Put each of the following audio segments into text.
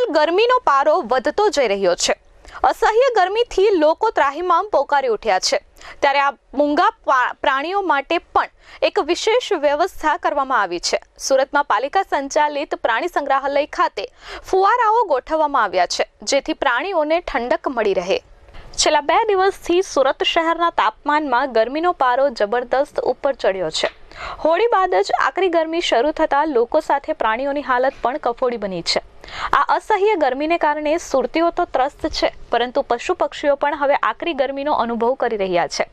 હાલ ગરમીનો પારો વધતો જઈ રહ્યો છે. અસહ્ય ગરમીથી લોકો ત્રાહિમામ પોકારી ઉઠ્યા છે. ત્યારે આ મૂંગા પ્રાણીઓ માટે પણ એક વિશેષ વ્યવસ્થા કરવામાં આવી છે. સુરતમાં પાલિકા સંચાલિત પ્રાણી સંગ્રહાલય ખાતે ફુવારાઓ ગોઠવવામાં આવ્યા છે, જેથી પ્રાણીઓને ઠંડક મળી રહે. છેલ્લા બે દિવસથી સુરત શહેરના તાપમાનમાં ગરમીનો પારો જબરદસ્ત ઉપર ચડ્યો છે. હોળી બાદ જ આકરી ગરમી શરૂ થતાં લોકો સાથે પ્રાણીઓની હાલત પણ કફોડી બની છે. આ અસહ્ય ગરમીને કારણે સુરતીઓ તો ત્રસ્ત છે, પરંતુ પશુ પક્ષીઓ પણ હવે આકરી ગરમીનો અનુભવ કરી રહ્યા છે.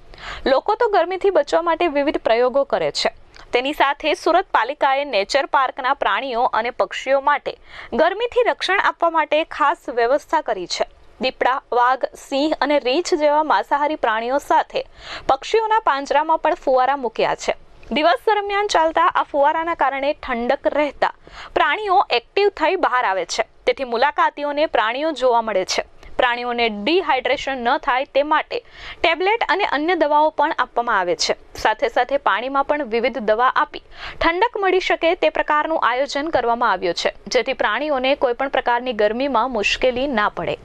લોકો તો ગરમીથી બચવા માટે વિવિધ પ્રયોગો કરે છે. તેની સાથે સુરત પાલિકાએ નેચર પાર્કના પ્રાણીઓ અને પક્ષીઓ માટે ગરમીથી રક્ષણ આપવા માટે ખાસ વ્યવસ્થા કરી છે. દીપડા, વાઘ, સિંહ અને રીંછ જેવા માંસાહારી પ્રાણીઓ સાથે પક્ષીઓના પાંજરામાં પણ ફુવારા મૂક્યા છે. દિવસ દરમિયાન ચાલતા આ ફુવારાના કારણે ઠંડક રહેતા પ્રાણીઓ એક્ટિવ થઈ બહાર આવે છે. તેથી મુલાકાતીઓને પ્રાણીઓ જોવા મળે છે. પ્રાણીઓને ડિહાઇડ્રેશન ન થાય તે માટે ટેબ્લેટ અને અન્ય દવાઓ પણ આપવામાં આવે છે. સાથે સાથે પાણીમાં પણ વિવિધ દવા આપી ઠંડક મળી શકે તે પ્રકારનું આયોજન કરવામાં આવ્યું છે. જેથી પ્રાણીઓને કોઈપણ પ્રકારની ગરમીમાં મુશ્કેલી ના પડે.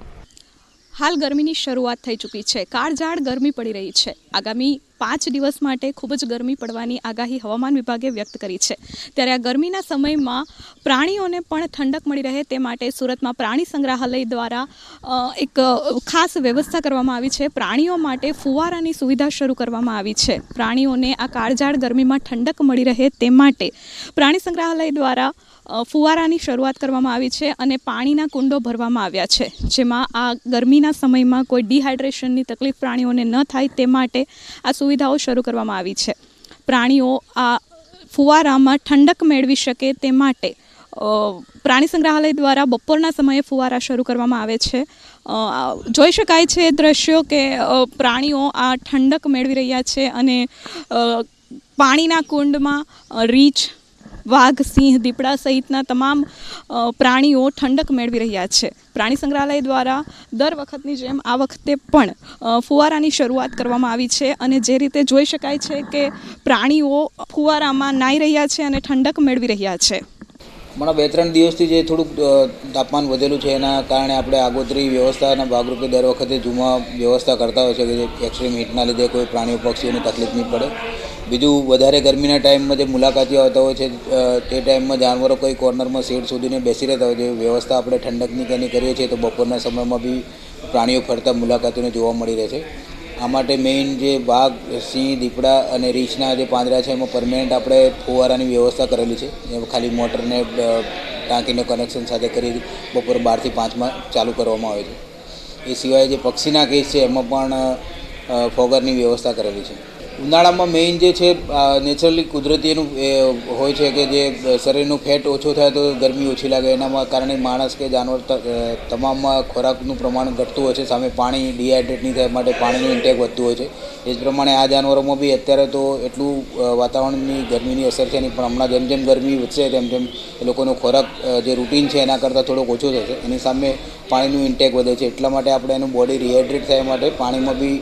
હાલ ગરમીની શરૂઆત થઈ ચૂકી છે. કાળઝાળ ગરમી પડી રહી છે. આગામી પાંચ દિવસ માટે ખૂબ જ ગરમી પડવાની આગાહી હવામાન વિભાગે વ્યક્ત કરી છે. ત્યારે આ ગરમીના સમયમાં પ્રાણીઓને પણ ઠંડક મળી રહે તે માટે સુરતમાં પ્રાણી સંગ્રહાલય દ્વારા એક ખાસ વ્યવસ્થા કરવામાં આવી છે. પ્રાણીઓ માટે ફુવારાની સુવિધા શરૂ કરવામાં આવી છે. પ્રાણીઓને આ કાળઝાળ ગરમીમાં ઠંડક મળી રહે તે માટે પ્રાણી સંગ્રહાલય દ્વારા ફુવારાની શરૂઆત કરવામાં આવી છે અને પાણીના કુંડો ભરવામાં આવ્યા છે. જેમાં આ ગરમીના સમયમાં કોઈ ડિહાઇડ્રેશનની તકલીફ પ્રાણીઓને ન થાય તે માટે આ સુવિધાઓ શરૂ કરવામાં આવી છે. પ્રાણીઓ આ ફુવારામાં ઠંડક મેળવી શકે તે માટે પ્રાણી સંગ્રહાલય દ્વારા બપોરના સમયે ફુવારા શરૂ કરવામાં આવે છે. જોઈ શકાય છે દ્રશ્યો કે પ્રાણીઓ આ ઠંડક મેળવી રહ્યા છે અને પાણીના કુંડમાં રીંછ વાઘ, સિંહ, દીપડા સહિતના તમામ પ્રાણીઓ ઠંડક મેળવી રહ્યા છે. પ્રાણી સંગ્રહાલય દ્વારા દર વખતની જેમ આ વખતે પણ ફુવારાની શરૂઆત કરવામાં આવી છે અને જે રીતે જોઈ શકાય છે કે પ્રાણીઓ ફુવારામાં નાહી રહ્યા છે અને ઠંડક મેળવી રહ્યા છે. હમણાં બે ત્રણ દિવસથી જે થોડુંક તાપમાન વધેલું છે એના કારણે આપણે આગોતરી વ્યવસ્થાના ભાગરૂપે દર વખતે જૂમાં વ્યવસ્થા કરતા હોય છે કે એક્સ્ટ્રીમ હીટના લીધે કોઈ પ્રાણીઓ, પક્ષીઓને તકલીફ નહીં પડે. બીજું વધારે ગરમીના ટાઈમમાં જે મુલાકાતીઓ આવતા હોય છે તે ટાઈમમાં જાનવરો કોઈ કોર્નરમાં શેડ શોધીને બેસી રહેતા હોય છે. વ્યવસ્થા આપણે ઠંડકની કે કરીએ છીએ તો બપોરના સમયમાં બી પ્રાણીઓ ફરતા મુલાકાતીઓને જોવા મળી રહે છે. આ માટે મેઇન જે વાઘ, સિંહ, દીપડા અને રીંછના જે પાંદડા છે, એમાં પરમેનન્ટ આપણે ફુવારાની વ્યવસ્થા કરેલી છે. એ ખાલી મોટરને ટાંકીને કનેક્શન સાથે કરી બપોર બારથી પાંચમાં ચાલુ કરવામાં આવે છે. એ સિવાય જે પક્ષીના કેસ છે, એમાં પણ ફોગરની વ્યવસ્થા કરેલી છે. ઉનાળામાં મેઇન જે છે નેચરલી કુદરતી એનું, એ, હોય છે કે જે શરીરનું ફેટ ઓછો થાય તો ગરમી ઓછી લાગે. એના કારણે માણસ કે જાનવર તમામમાં ખોરાકનું પ્રમાણ ઘટતું હોય છે. સામે પાણી ડિહાઇડ્રેટ નહીં થાય માટે પાણીનું ઇન્ટેક વધતું હોય છે. એ જ પ્રમાણે આ જાનવરોમાં બી અત્યારે તો એટલું વાતાવરણની ગરમીની અસર છે નહીં. પણ હમણાં જેમ જેમ ગરમી વધશે, તેમ તેમ એ લોકોનો ખોરાક જે રૂટીન છે એના કરતાં થોડોક ઓછો થશે. એની સામે પાણીનું ઇન્ટેક વધે છે. એટલા માટે આપણે એનું બોડી રિહાઇડ્રેટ થાય માટે પાણીમાં બી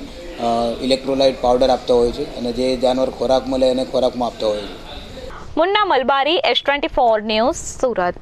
ઇલેક્ટ્રોલાઇટ પાવડર આપતા હોય છે અને જે જાનવર ખોરાક મળે એને ખોરાકમાં આપતા હોય છે. Munna Malabari S twenty four news Surat.